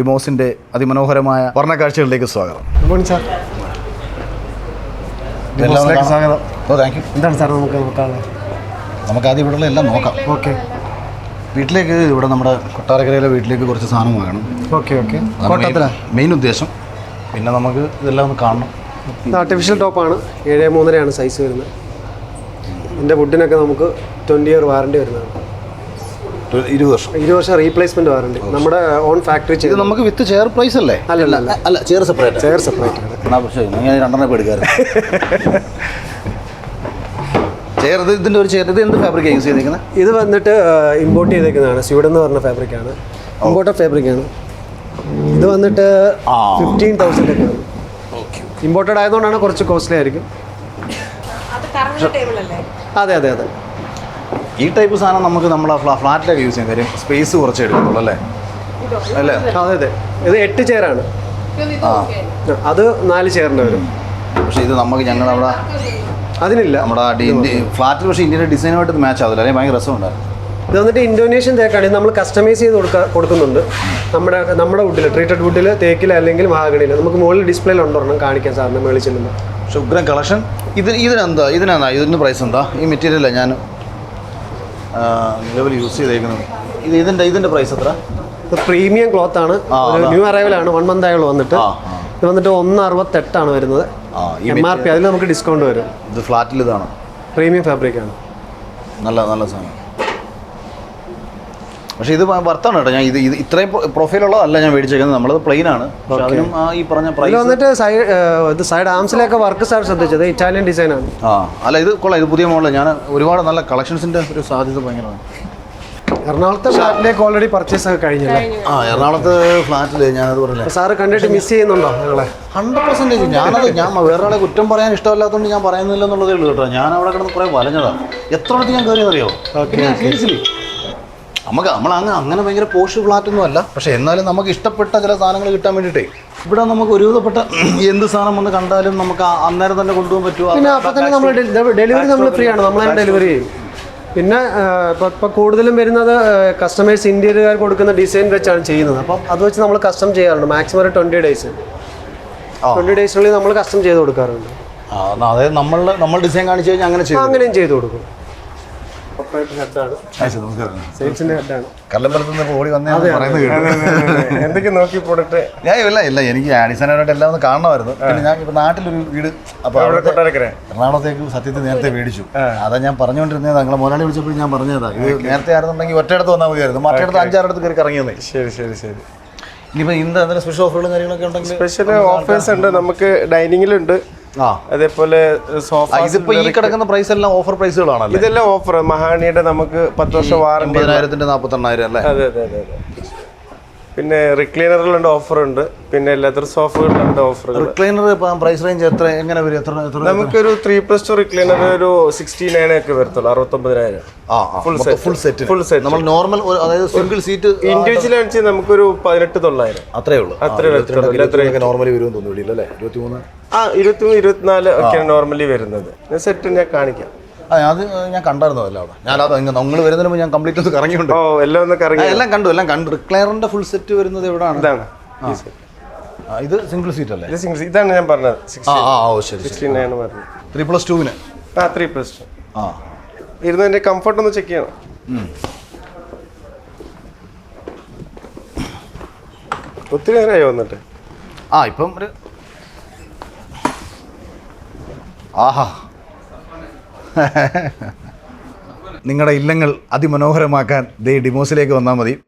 ഡിമോസിന്റെ അതിമനോഹരമായ വർണക്കാഴ്ചകളിലേക്ക് സ്വാഗതം. Good morning sir സ്വാഗതം ഓ താങ്ക് യു എന്താണ് സാർ നമുക്ക് നോക്കാനുള്ളത് നമുക്ക് ആദ്യം ഇവിടെയുള്ള എല്ലാം നോക്കാം. ഓക്കെ വീട്ടിലേക്ക് ഇവിടെ നമ്മുടെ കൊട്ടാരക്കരയിലെ വീട്ടിലേക്ക് കുറച്ച് സാധനം വാങ്ങണം. Okay okay കോട്ടത്തില? മെയിൻ- ഉദ്ദേശം. പിന്നെ നമുക്ക് ഇതെല്ലാം ഒന്ന് കാണണം. ഇത് ആർട്ടിഫിഷ്യൽ ടോപ്പാണ് ഏഴ് മൂന്നരയാണ് സൈസ് വരുന്നത്. ഇതിന്റെ വുഡിനൊക്കെ നമുക്ക് ട്വന്റി ഇയർ വാറണ്ടി വരുന്നതാണ്. ഇരുപത് വർഷം. ഇരുപത് വർഷം റീപ്ലേസ്മെന്റ് വാറണ്ടി. നമ്മുടെ ഓൺ ഫാക്ടറി ഇത് ചെയ്ത്. നമുക്ക് വിത്ത് ചെയർ പ്രൈസ് അല്ലേ? അല്ല അല്ല അല്ല. ചെയർ സെപ്പറേറ്റ് ചെയർ സെപ്പറേറ്റ് പക്ഷേ ഞാൻ രണ്ടെണ്ണം ഇപ്പോൾ എടുക്കാറ് ചെയർ ഇത് ഇതിന്റെ ഒരു ചെയർ ഇത് എന്ത് ഫാബ്രിക്കാണ് യൂസ് ചെയ്തിരിക്കുന്നത് ഇത് വന്നിട്ട് ഇമ്പോർട്ട് ചെയ്തേക്കുന്നതാണ്. സ്യൂഡൻ എന്ന് പറഞ്ഞ ഫാബ്രിക്കാണ് ഇമ്പോർട്ടഡ് ഫാബ്രിക്കാണ് ഇത് വന്നിട്ട്. ഫിഫ്റ്റീൻ തൗസൻഡ് ഒക്കെ ആണ്. ഇമ്പോർട്ടഡ് ആയതുകൊണ്ടാണ് കുറച്ച് കോസ്റ്റ്ലി ആയിരിക്കും. അത് കറങ്ങുന്ന ടേബിൾ അല്ലേ? അതെ അതെ അതെ. ഈ ടൈപ്പ് സാധനം നമുക്ക് നമ്മൾ ഫ്ലാറ്റിലൊക്കെ യൂസ് ചെയ്യാൻ കാര്യം സ്പേസ് കുറച്ച് എടുക്കുന്നുള്ളൂ അല്ലേ? അല്ലേ? അതെ അതെ. ഇത് എട്ട് ചെയറാണ് ആ. അത് നാല് ചെയറിന്റെ വരും. പക്ഷേ ഇത് നമുക്ക് ഞങ്ങൾ അവിടെ അതിനില്ല. നമ്മുടെ ഫ്ലാറ്റിൽ പക്ഷേ ഇന്ത്യയുടെ ഡിസൈനുമായിട്ട് ഇത് മാച്ച് ആവില്ല അല്ലെങ്കിൽ ഭയങ്കര രസമുണ്ടായിരുന്നു. ഇത് വന്നിട്ട് ഇൻഡോനേഷ്യൻ തേക്കാണ്. ഇത് നമ്മൾ കസ്റ്റമൈസ് ചെയ്ത് കൊടുക്ക കൊടുക്കുന്നുണ്ട്. നമ്മുടെ നമ്മുടെ വുഡിൽ ട്രീറ്റഡ് വുഡിൽ തേക്കിൽ അല്ലെങ്കിൽ മഹാഗണിയിൽ നമുക്ക് മുകളിൽ ഡിസ്പ്ലേയിൽ ഉണ്ടോ കാണിക്കാൻ സാറിന് മേളിൽ ചെല്ലുമ്പോൾ പക്ഷെ ഉഗ്രൻ കളക്ഷൻ. ഇത് ഇതിനെന്താ? ഇതിനെന്താ? ഇതിന് പ്രൈസ് എന്താ? ഈ മെറ്റീരിയലാണ് ഞാൻ നിലവിൽ യൂസ് ചെയ്തേക്കുന്നത്. ഇത് ഇതിന്റെ ഇതിന്റെ പ്രൈസ് എത്ര? ഇത് പ്രീമിയം ക്ലോത്ത് ആണ്. ന്യൂ അറൈവൽ ആണ്. വൺ മന്ത് ആയുള്ളൂ വന്നിട്ട്. ഇത് വന്നിട്ട് ഒന്ന് അറുപത്തെട്ടാണ് വരുന്നത്. എം ആർ പി അതിൽ നമുക്ക് ഡിസ്കൗണ്ട് വരും. ഇത് ഫ്ലാറ്റിൽ ഇതാണ്? പ്രീമിയം ഫാബ്രിക് ആണ്. നല്ല നല്ല സാധനം. പക്ഷേ ഇത് വർത്താണ് കേട്ടോ. ഞാൻ ഇത് ഇത് ഇത്രയും പ്രൊഫൈലുള്ളതല്ല ഞാൻ മേടിച്ചേക്കുന്നത്. നമ്മളത് പ്ലെയിൻ ആണ്. പക്ഷെ അതിനും ആ ഈ പറഞ്ഞ പ്രൈസ് വന്നിട്ട് സൈഡ് സൈഡ് ആംസിലൊക്കെ വർക്ക് സാർ ശ്രദ്ധിച്ചത് ഇറ്റാലിയൻ ഡിസൈൻ ആണ്. ആ അല്ല ഇത് കൊള്ളാം. ഇത് പുതിയ മോഡൽ ഞാൻ ഒരുപാട് നല്ല കളക്ഷൻസിന്റെ ഒരു സാധ്യത ഭയങ്കരമാണ്. എറണാകുളത്തെ ഫ്ലാറ്റിലേക്ക് ഓൾറെഡി പർച്ചേസ് ഒക്കെ കഴിഞ്ഞല്ലേ? ആ എറണാകുളത്ത് ഫ്ലാറ്റിൽ ഞാനത് പറഞ്ഞു സാറ് കണ്ടിട്ട് മിസ് ചെയ്യുന്നുണ്ടോ ഞങ്ങളെ ഹൺഡ്രഡ് പെർസെന്റേജ് ഞാനത് ഞാൻ വേറെ ആളെ കുറ്റം പറയാൻ ഇഷ്ടമല്ലാത്തതുകൊണ്ട് ഞാൻ പറയുന്നില്ല എന്നുള്ളതേ ഉള്ളൂ കേട്ടോ. ഞാൻ അവിടെ കിടന്ന് കുറേ വലഞ്ഞതാണ് എത്ര അടുത്ത് ഞാൻ കയറിയെന്നറിയോ സീരിയസ്ലി നമുക്ക് നമ്മൾ അങ്ങ് അങ്ങനെ ഭയങ്കര പോഷ് ഫ്ലാറ്റൊന്നും അല്ല. പക്ഷെ എന്നാലും നമുക്ക് ഇഷ്ടപ്പെട്ട ചില സാധനങ്ങൾ കിട്ടാൻ വേണ്ടിയിട്ടേ ഇവിടെ നമുക്ക് ഒരുവിധപ്പെട്ട എന്ത് സാധനം വന്ന് കണ്ടാലും നമുക്ക് അന്നേരം തന്നെ കൊണ്ടുപോകാൻ പറ്റുമോ പിന്നെ തന്നെ നമ്മൾ ഡെലിവറി നമ്മൾ ഫ്രീ ആണ് നമ്മൾ ഡെലിവറി ചെയ്യും. പിന്നെ ഇപ്പൊ കൂടുതലും വരുന്നത് കസ്റ്റമേഴ്സ് ഇന്ത്യക്കാർ കൊടുക്കുന്ന ഡിസൈൻ വെച്ചാണ് ചെയ്യുന്നത്. അപ്പം അത് വെച്ച് നമ്മൾ കസ്റ്റം ചെയ്യാറുണ്ട്. മാക്സിമം ഒരു ട്വന്റി ഡേയ്സ് ട്വന്റി ട്വന്റി ഡേയ്സിനുള്ളിൽ നമ്മൾ കസ്റ്റം ചെയ്ത് കൊടുക്കാറുണ്ട്. അതായത് നമ്മൾ നമ്മൾ ഡിസൈൻ കാണിച്ചു കഴിഞ്ഞാൽ അങ്ങനെ അങ്ങനെയും ചെയ്ത് കൊടുക്കും. ഹെഡാണ് ഹെഡാണ് നിന്ന് ഓടി വന്നേ പറയുന്നത് കേട്ടു. എന്തൊക്കെ നോക്കി ഞാൻ ഇല്ല ഇല്ല എനിക്ക് അടിസ്ഥാനമായിട്ട് എല്ലാം ഒന്ന് കാണണമായിരുന്നു. പിന്നെ ഞാൻ ഇപ്പൊ നാട്ടിലൊരു വീട് അപ്പൊ എറണാകുളത്തേക്ക് സത്യത്തിൽ നേരത്തെ മേടിച്ചു. അതാ ഞാൻ പറഞ്ഞുകൊണ്ടിരുന്നത് നിങ്ങളെ മുതലാളി വിളിച്ചപ്പോൾ ഞാൻ പറഞ്ഞതാ. ഇത് നേരത്തെ ആയിരുന്നുണ്ടെങ്കിൽ ഒറ്റയിടത്ത് വന്നാൽ മതിയായിരുന്നു. മറ്റേടത്ത് അഞ്ചാറിടത്ത് കയറി കറങ്ങിയെന്നേ. ശരി ശരി ശരി. ഇനിയിപ്പോൾ ഇന്ന് സ്പെഷ്യൽ ഓഫറുകളും കാര്യങ്ങളൊക്കെ ഉണ്ടെങ്കിൽ സ്പെഷ്യൽ ഓഫേഴ്സ് ഉണ്ട്. നമുക്ക് ഡൈനിങ്ങിലുണ്ട് അതേപോലെ സോഫ ആ, ഇതിപ്പോ ഈ കിടക്കുന്ന പ്രൈസ് എല്ലാം ഓഫർ പ്രൈസുകളാണല്ലേ ഇതെല്ലാം ഓഫർ മഹാണിയുടെ നമുക്ക് പത്ത് വർഷം വാറണ്ടി എൺപതിനായിരത്തിന്റെ നാൽപ്പത്തെണ്ണായിരം അല്ലേ? അതെ അതെ അതെ പിന്നെ റിക്ലൈനറിലുണ്ട് ഓഫർ ഉണ്ട്. പിന്നെ ലെതർ സോഫുകളിലുണ്ട് ഓഫർ റിക്ലൈനർ പ്രൈസ് റേഞ്ച് എത്ര? എങ്ങനെ വരും? എത്ര എത്ര നമുക്കൊരു ത്രീ പ്ലസ് ടു റിക്ലൈനർ ഒരു സിക്സ്റ്റി നയൻ ഒക്കെ വരത്തുള്ളൂ അറുപത്തൊമ്പതിനായിരം. ആ full full set full set നമ്മൾ നോർമൽ അതായത് സിംഗിൾ സീറ്റ് ഇൻഡിവിജ്വൽ ആണെന്ന് നമുക്കൊരു പതിനെട്ട് തൊള്ളായിരം. അത്രേ ഉള്ളൂ. അത്രേ നോർമലി വരുമെന്ന് തോന്നുന്നു അല്ലേ അല്ലേ ഇരുപത്തിമൂന്ന്? ആ ഇരുപത്തി ഇരുപത്തിനാല് ഒക്കെയാണ് നോർമലി വരുന്നത്. സെറ്റ് ഞാൻ കാണിക്കാം. അതെ അത് ഞാൻ കണ്ടായിരുന്നു അല്ല അവിടെ. ഞാനത് നിങ്ങൾ വരുന്നതിന് മുമ്പ് ഞാൻ കംപ്ലീറ്റ് ഒന്ന് കറങ്ങിയുണ്ട് ഓ എല്ലാം ഒന്ന് കറങ്ങി. എല്ലാം കണ്ടു എല്ലാം കണ്ടു. റിക്ലയറിന്റെ ഫുൾ സെറ്റ് വരുന്നത് എവിടെയാണ് ഇതാണ്. ഇത് സിംഗിൾ സീറ്റ് അല്ലേ? സിംഗിൾ ഇതാണ് ഞാൻ പറഞ്ഞത്. ആ ആ ഓ ശരി ശരി. സിക്സ്റ്റി നയൻ പറഞ്ഞത്. ത്രീ പ്ലസ് ടുവിന് ആ ത്രീ പ്ലസ് ടു ആ. ഇരുന്നതിന്റെ കംഫർട്ട് ഒന്ന് ചെക്ക് ചെയ്യണം. ഒത്തിരി നേരമായി വന്നിട്ട്. ആ ഇപ്പം ഒരു ആഹാ. നിങ്ങളുടെ ഇല്ലങ്ങൾ അതിമനോഹരമാക്കാൻ ദേ ഡിമോസിലേക്ക് വന്നാൽ മതി.